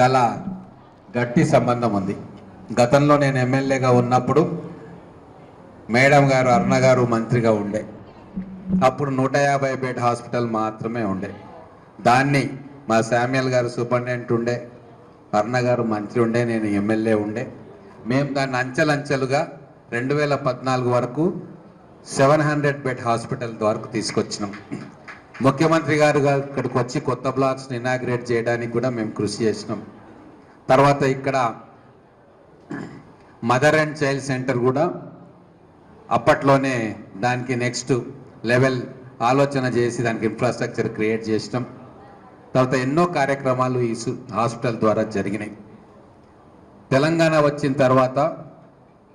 చాలా గట్టి సంబంధం ఉంది. గతంలో నేను ఎమ్మెల్యేగా ఉన్నప్పుడు మేడం గారు అరుణ గారు మంత్రిగా ఉండే. అప్పుడు నూట యాభై బెడ్ హాస్పిటల్ మాత్రమే ఉండే. దాన్ని మా శామ్యుల్ గారు సూపరింటెండెంట్ ఉండే అరుణ గారు మంత్రి ఉండే నేను ఎమ్మెల్యే ఉండే. మేము దాన్ని అంచెలంచెలుగా రెండు వేల పద్నాలుగు వరకు సెవెన్ హండ్రెడ్ బెడ్ హాస్పిటల్ వరకు తీసుకొచ్చినాం. ముఖ్యమంత్రి గారు ఇక్కడికి వచ్చి కొత్త బ్లాక్స్ని ఇనాగ్రేట్ చేయడానికి కూడా మేము కృషి చేసినాం. తర్వాత ఇక్కడ మదర్ అండ్ చైల్డ్ సెంటర్ కూడా అప్పట్లోనే దానికి నెక్స్ట్ లెవెల్ ఆలోచన చేసి దానికి ఇన్ఫ్రాస్ట్రక్చర్ క్రియేట్ చేసినాం. తర్వాత ఎన్నో కార్యక్రమాలు ఈ హాస్పిటల్ ద్వారా జరిగినాయి. తెలంగాణ వచ్చిన తర్వాత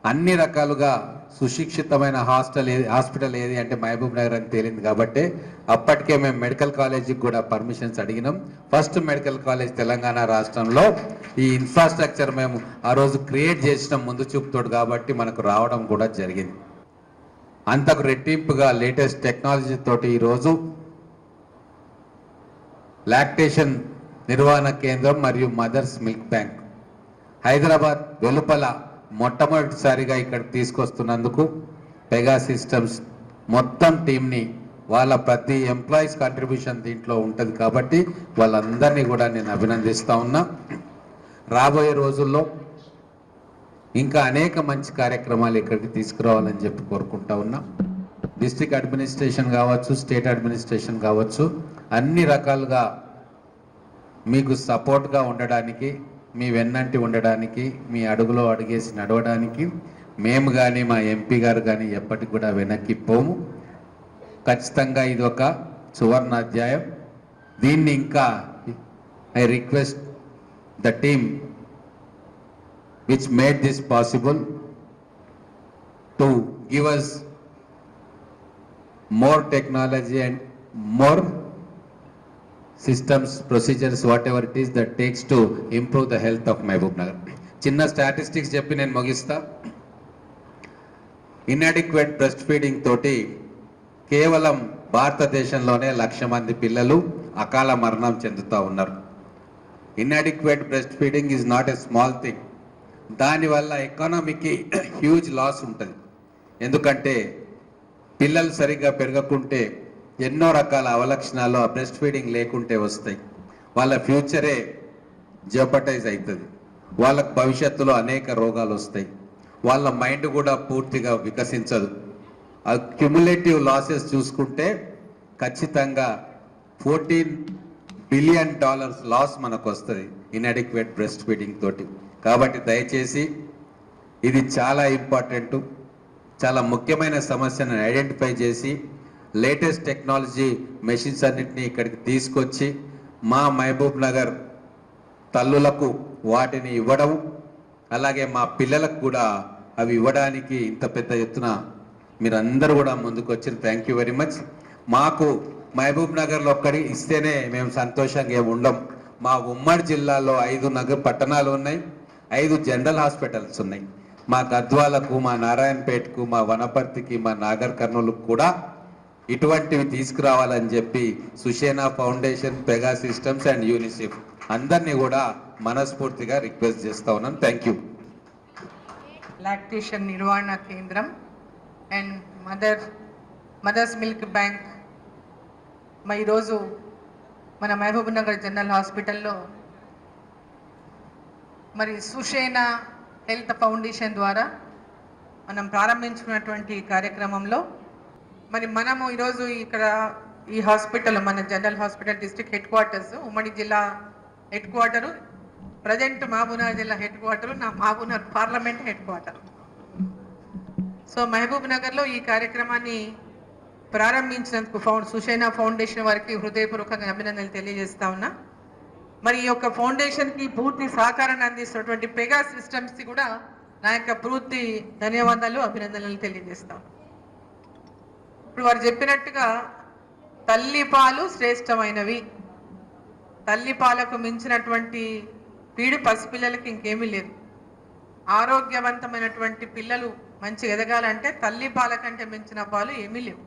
అన్ని రకాలుగా సుశిక్షితమైన హాస్టల్ ఏది హాస్పిటల్ ఏది అంటే మహబూబ్ నగర్ అని తేలింది కాబట్టి అప్పటికే మేము మెడికల్ కాలేజీకి కూడా పర్మిషన్స్ అడిగినాం. ఫస్ట్ మెడికల్ కాలేజ్ తెలంగాణ రాష్ట్రంలో ఈ ఇన్ఫ్రాస్ట్రక్చర్ మేము ఆ రోజు క్రియేట్ చేసిన ముందు చూపుతోడు కాబట్టి మనకు రావడం కూడా జరిగింది. అంతకు రెట్టింపుగా లేటెస్ట్ టెక్నాలజీ తోటి ఈరోజు లాక్టేషన్ నిర్వహణ కేంద్రం మరియు మదర్స్ మిల్క్ బ్యాంక్. హైదరాబాద్ వెలుపల మొట్టమొదటిసారిగా ఇక్కడ తీసుకొస్తున్నందుకు పెగా సిస్టమ్స్ మొత్తం టీంని వాళ్ళ ప్రతి ఎంప్లాయీస్ కాంట్రిబ్యూషన్ దీంట్లో ఉంటుంది కాబట్టి వాళ్ళందరినీ కూడా నేను అభినందిస్తూ ఉన్నా. రాబోయే రోజుల్లో ఇంకా అనేక మంచి కార్యక్రమాలు ఇక్కడికి తీసుకురావాలని చెప్పి కోరుకుంటా ఉన్నా. డిస్ట్రిక్ట్ అడ్మినిస్ట్రేషన్ కావచ్చు స్టేట్ అడ్మినిస్ట్రేషన్ కావచ్చు అన్ని రకాలుగా మీకు సపోర్ట్గా ఉండడానికి మీ వెన్నంటి ఉండడానికి మీ అడుగులో అడిగేసి నడవడానికి మేము కానీ మా ఎంపీ గారు కానీ ఎప్పటికి కూడా వెనక్కి పోము. ఖచ్చితంగా ఇది ఒక సువర్ణ అధ్యాయం దీన్ని ఇంకా I request the team which made this possible to give us more technology and more systems procedures whatever it is that takes to improve the health of Mahabub Nagar చిన్న స్టాటిస్టిక్స్ చెప్పి నేను ముగిస్తా. ఇన్అడిక్వేట్ బ్రెస్ట్ ఫీడింగ్ తోటి కేవలం భారతదేశంలోనే లక్ష మంది పిల్లలు అకాల మరణం చెందుతూ ఉన్నారు. Inadequate breast feeding is not a small thing దానివల్ల ఎకానమీకి హ్యూజ్ లాస్ ఉంటుంది. ఎందుకంటే పిల్లలు సరిగ్గా పెరగకుంటే ఎన్నో రకాల అవలక్షణాలు ఆ బ్రెస్ట్ ఫీడింగ్ లేకుంటే వస్తాయి. వాళ్ళ ఫ్యూచరే జపటైజ్ అవుతుంది వాళ్ళకు భవిష్యత్తులో అనేక రోగాలు వస్తాయి. వాళ్ళ మైండ్ కూడా పూర్తిగా వికసించదు. ఆ క్యుములేటివ్ లాసెస్ చూసుకుంటే ఖచ్చితంగా ఫోర్టీన్ బిలియన్ డాలర్స్ లాస్ మనకు వస్తుంది ఇన్అడిక్వేట్ బ్రెస్ట్ ఫీడింగ్ తోటి. కాబట్టి దయచేసి ఇది చాలా ఇంపార్టెంట్ చాలా ముఖ్యమైన సమస్యను ఐడెంటిఫై చేసి లేటెస్ట్ టెక్నాలజీ మెషిన్స్ అన్నింటినీ ఇక్కడికి తీసుకొచ్చి మా మహబూబ్ నగర్ తల్లులకు వాటిని ఇవ్వడం అలాగే మా పిల్లలకు కూడా అవి ఇవ్వడానికి ఇంత పెద్ద ఎత్తున మీరందరూ కూడా ముందుకు థ్యాంక్ యూ వెరీ మచ్ మాకు మహబూబ్ నగర్లో ఒక్కడి ఇస్తేనే మేము సంతోషంగా ఉండం. మా ఉమ్మడి జిల్లాలో ఐదు నగర పట్టణాలు ఉన్నాయి ఐదు జనరల్ హాస్పిటల్స్ ఉన్నాయి. మా గద్వాలకు మా నారాయణపేటకు మా వనపర్తికి మా నాగర్ కర్నూలుకు కూడా ఇటువంటివి తీసుకురావాలని చెప్పి Sushena foundation Pega systems and UNICEF అందరినీ కూడా మనస్ఫూర్తిగా రిక్వెస్ట్ చేస్తా ఉన్నాను. Thank you. లాక్టేషన్ నిర్వహణ కేంద్రం and mother mother's milk bank. మా ఈరోజు మన మహబూబ్ నగర్ జనరల్ హాస్పిటల్లో మరి సుషేన హెల్త్ ఫౌండేషన్ ద్వారా మనం ప్రారంభించుకున్నటువంటి కార్యక్రమంలో మరి మనము ఈరోజు ఇక్కడ ఈ హాస్పిటల్ మన general hospital district headquarters ఉమ్మడి జిల్లా హెడ్ క్వార్టరు ప్రజెంట్ మహబూబ్నగర్ జిల్లా హెడ్ క్వార్టరు నా Mahabubnagar parliament headquarter. So Mahabub నగర్లో ఈ కార్యక్రమాన్ని ప్రారంభించినందుకు ఫౌండ్ సుషైనా ఫౌండేషన్ వారికి హృదయపూర్వకంగా అభినందనలు తెలియజేస్తా ఉన్నా. మరి ఈ యొక్క ఫౌండేషన్కి పూర్తి సహకారాన్ని అందిస్తున్నటువంటి పెగా సిస్టమ్స్కి కూడా నా యొక్క పూర్తి ధన్యవాదాలు అభినందనలు తెలియజేస్తాం ఇప్పుడు వారు చెప్పినట్టుగా తల్లి పాలు శ్రేష్టమైనవి. తల్లి పాలకు మించినటువంటి పీడి పసిపిల్లలకి ఇంకేమీ లేదు. ఆరోగ్యవంతమైనటువంటి పిల్లలు మంచి ఎదగాలంటే తల్లి పాల కంటే మించిన పాలు ఏమీ లేవు.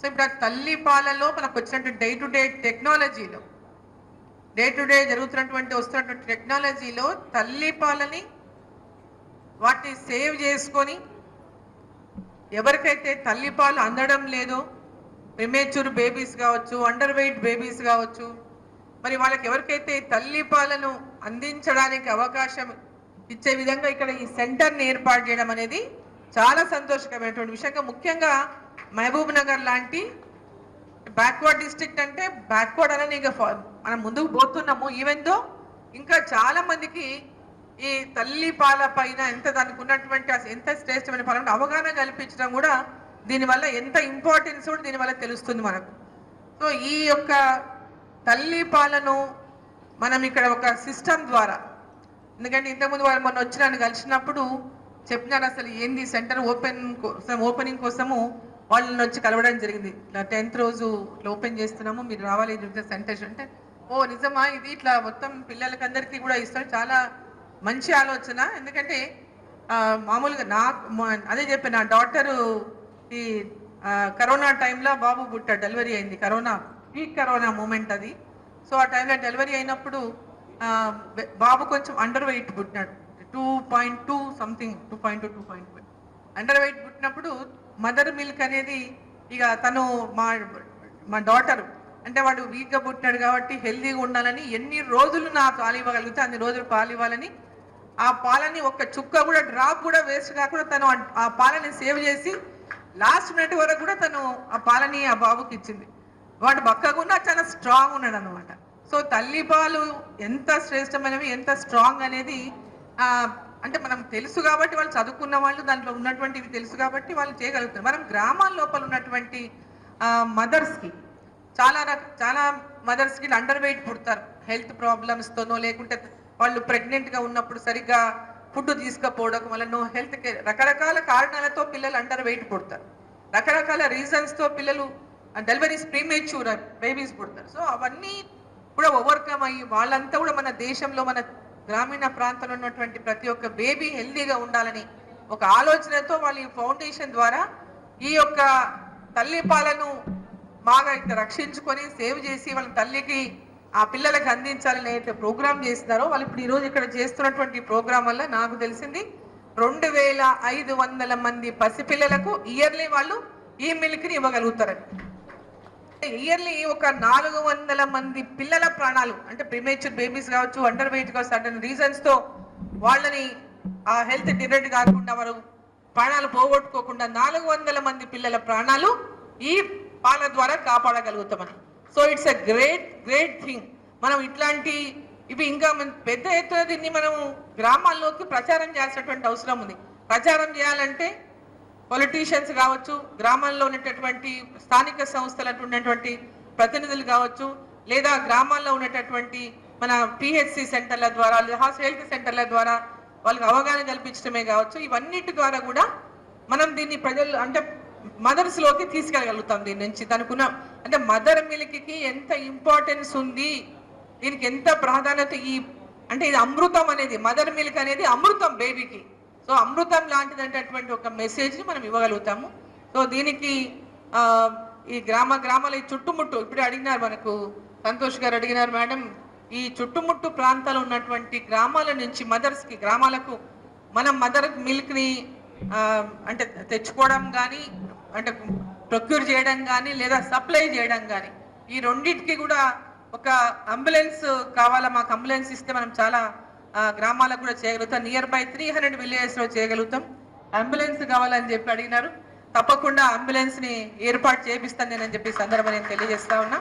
సో ఇప్పుడు ఆ తల్లి పాలలో మనకు వచ్చినటువంటి డే టు డే టెక్నాలజీలో డే టు డే జరుగుతున్నటువంటి వస్తున్నటువంటి టెక్నాలజీలో తల్లి పాలని వాటిని సేవ్ చేసుకొని ఎవరికైతే తల్లిపాలు అందడం లేదో ప్రిమేచ్యూర్ బేబీస్ కావచ్చు అండర్ వెయిట్ బేబీస్ కావచ్చు మరి వాళ్ళకి ఎవరికైతే తల్లిపాలను అందించడానికి అవకాశం ఇచ్చే విధంగా ఇక్కడ ఈ సెంటర్ని ఏర్పాటు చేయడం అనేది చాలా సంతోషకరమైనటువంటి విషయంగా ముఖ్యంగా మహబూబ్ నగర్ లాంటి బ్యాక్వర్డ్ డిస్ట్రిక్ట్ అంటే బ్యాక్వర్డ్ అని ఇక మనం ముందుకు పోతున్నాము. ఈవెన్ దో ఇంకా చాలా మందికి ఈ తల్లి పాల పైన ఎంత దానికి ఉన్నటువంటి ఎంత శ్రేష్టమైన పాలన అవగాహన కల్పించడం కూడా దీనివల్ల ఎంత ఇంపార్టెన్స్ కూడా దీనివల్ల తెలుస్తుంది మనకు. సో ఈ యొక్క తల్లి పాలను మనం ఇక్కడ ఒక సిస్టమ్ ద్వారా ఎందుకంటే ఇంతకుముందు వాళ్ళు మొన్న వచ్చి నన్ను కలిసినప్పుడు చెప్పినారు అసలు ఏంది సెంటర్ ఓపెన్ కోసం ఓపెనింగ్ కోసము వాళ్ళని వచ్చి కలవడం జరిగింది. ఇట్లా టెన్త్ రోజు ఇట్లా ఓపెన్ చేస్తున్నాము మీరు రావాలి సెంటర్ అంటే ఓ నిజమా ఇది ఇట్లా మొత్తం పిల్లలకి అందరికీ కూడా ఇస్తారు చాలా మంచి ఆలోచన. ఎందుకంటే మామూలుగా నా మా- అదే చెప్పాను నా డాక్టరు ఈ కరోనా టైంలో బాబు పుట్ట డెలివరీ అయింది. కరోనా పీక్ కరోనా మూమెంట్ అది. సో ఆ టైంలో డెలివరీ అయినప్పుడు బాబు కొంచెం అండర్ వెయిట్ పుట్టినాడు. Two point two something two point two two point under weight పుట్టినప్పుడు మదర్ మిల్క్ అనేది ఇక తను మా మా డాటర్ అంటే వాడు వీక్గా పుట్టినాడు కాబట్టి హెల్దీగా ఉండాలని ఎన్ని రోజులు నాకు పాలు ఇవ్వగలిగితే అన్ని రోజులు పాలు ఇవ్వాలని ఆ పాలని ఒక్క చుక్క కూడా డ్రాప్ కూడా వేస్ట్ కాకుండా తను ఆ- పాలని సేవ్ చేసి లాస్ట్ మినిట్ వరకు కూడా తను ఆ పాలని ఆ బాబుకి ఇచ్చింది. వాడు బక్కగున్నా చాలా స్ట్రాంగ్ ఉన్నాడు అనమాట సో తల్లి పాలు ఎంత శ్రేష్టమైనవి ఎంత స్ట్రాంగ్ అనేది అంటే మనం తెలుసు కాబట్టి వాళ్ళు చదువుకున్న వాళ్ళు దాంట్లో ఉన్నటువంటివి తెలుసు కాబట్టి వాళ్ళు చేయగలుగుతారు. మనం గ్రామాల లోపల ఉన్నటువంటి మదర్స్కి చాలా రక చాలా మదర్స్కి అండర్ వెయిట్ పుడతారు. హెల్త్ ప్రాబ్లమ్స్తోనో లేకుంటే వాళ్ళు ప్రెగ్నెంట్గా ఉన్నప్పుడు సరిగ్గా ఫుడ్ తీసుకపోవడం వలన హెల్త్ కేర్ రకరకాల కారణాలతో పిల్లలు అండర్ వెయిట్ పుడతారు. రకరకాల రీజన్స్తో పిల్లలు డెలివరీస్ ప్రీమేచ్యూర్ బేబీస్ పుడతారు. సో అవన్నీ కూడా ఓవర్కమ్ అయ్యి వాళ్ళంతా కూడా మన దేశంలో మన గ్రామీణ ప్రాంతంలో ఉన్నటువంటి ప్రతి ఒక్క బేబీ హెల్దీగా ఉండాలని ఒక ఆలోచనతో వాళ్ళు ఈ ఫౌండేషన్ ద్వారా ఈ యొక్క తల్లి పాలను బాగా ఇక్కడ రక్షించుకొని సేవ్ చేసి వాళ్ళ తల్లికి ఆ పిల్లలకు అందించాలని అయితే ప్రోగ్రామ్ చేస్తున్నారో వాళ్ళు ఇప్పుడు ఈరోజు ఇక్కడ చేస్తున్నటువంటి ప్రోగ్రామ్ వల్ల నాకు తెలిసింది రెండు వేల ఐదు వందల మంది పసిపిల్లలకు ఇయర్లీ వాళ్ళు ఈ మిల్క్ని ఇవ్వగలుగుతారని. ఇయర్లీ ఒక నాలుగు వందల మంది పిల్లల ప్రాణాలు అంటే ప్రిమేచర్ బేబీస్ కావచ్చు అండర్ వెయిట్ కావచ్చు సర్టన్ రీజన్స్తో వాళ్ళని ఆ హెల్త్ డిరెక్ట్ కాకుండా వారు ప్రాణాలు పోగొట్టుకోకుండా నాలుగు వందల మంది పిల్లల ప్రాణాలు ఈ పాల ద్వారా కాపాడగలుగుతామని. So it's a great great thing మనం ఇట్లాంటి ఇవి ఇంకా పెద్ద ఎత్తున దీన్ని మనం గ్రామాల్లోకి ప్రచారం చేయాల్సినటువంటి అవసరం ఉంది. ప్రచారం చేయాలంటే పొలిటీషియన్స్ కావచ్చు గ్రామాల్లో ఉన్నటువంటి స్థానిక సంస్థలకు ఉన్నటువంటి ప్రతినిధులు కావచ్చు లేదా గ్రామాల్లో ఉన్నటువంటి మన పిహెచ్సి సెంటర్ల ద్వారా లేదా హెల్త్ సెంటర్ల ద్వారా వాళ్ళకి అవగాహన కల్పించడమే కావచ్చు. ఇవన్నిటి ద్వారా కూడా మనం దీన్ని ప్రజలు అంటే మదర్స్లోకి తీసుకెళ్ళగలుగుతాం దీని నుంచి తనకున్న అంటే మదర్ మిల్క్కి ఎంత ఇంపార్టెన్స్ ఉంది దీనికి ఎంత ప్రాధాన్యత ఈ అంటే ఇది అమృతం అనేది మదర్ మిల్క్ అనేది అమృతం బేబీకి సో అమృతం లాంటిదంటటువంటి ఒక మెసేజ్ని మనం ఇవ్వగలుగుతాము. సో దీనికి ఈ గ్రామ గ్రామాల ఈ చుట్టుముట్టు ఇప్పుడే అడిగినారు మనకు సంతోష్ గారు అడిగినారు మేడం ఈ చుట్టుముట్టు ప్రాంతాలు ఉన్నటువంటి గ్రామాల నుంచి మదర్స్కి గ్రామాలకు మనం మదర్ మిల్క్ని అంటే తెచ్చుకోవడం కానీ అంటే ప్రొక్యూర్ చేయడం కానీ లేదా సప్లై చేయడం కానీ ఈ రెండింటికి కూడా ఒక అంబులెన్స్ కావాలా? మాకు అంబులెన్స్ ఇస్తే మనం చాలా గ్రామాలకు కూడా చేయగలుగుతాం నియర్ బై త్రీ హండ్రెడ్ విలేజెస్లో చేయగలుగుతాం. అంబులెన్స్ కావాలని చెప్పి అడిగినారు. తప్పకుండా అంబులెన్స్ని ఏర్పాటు చేపిస్తాను నేనని చెప్పి సందర్భం నేను తెలియజేస్తా ఉన్నా.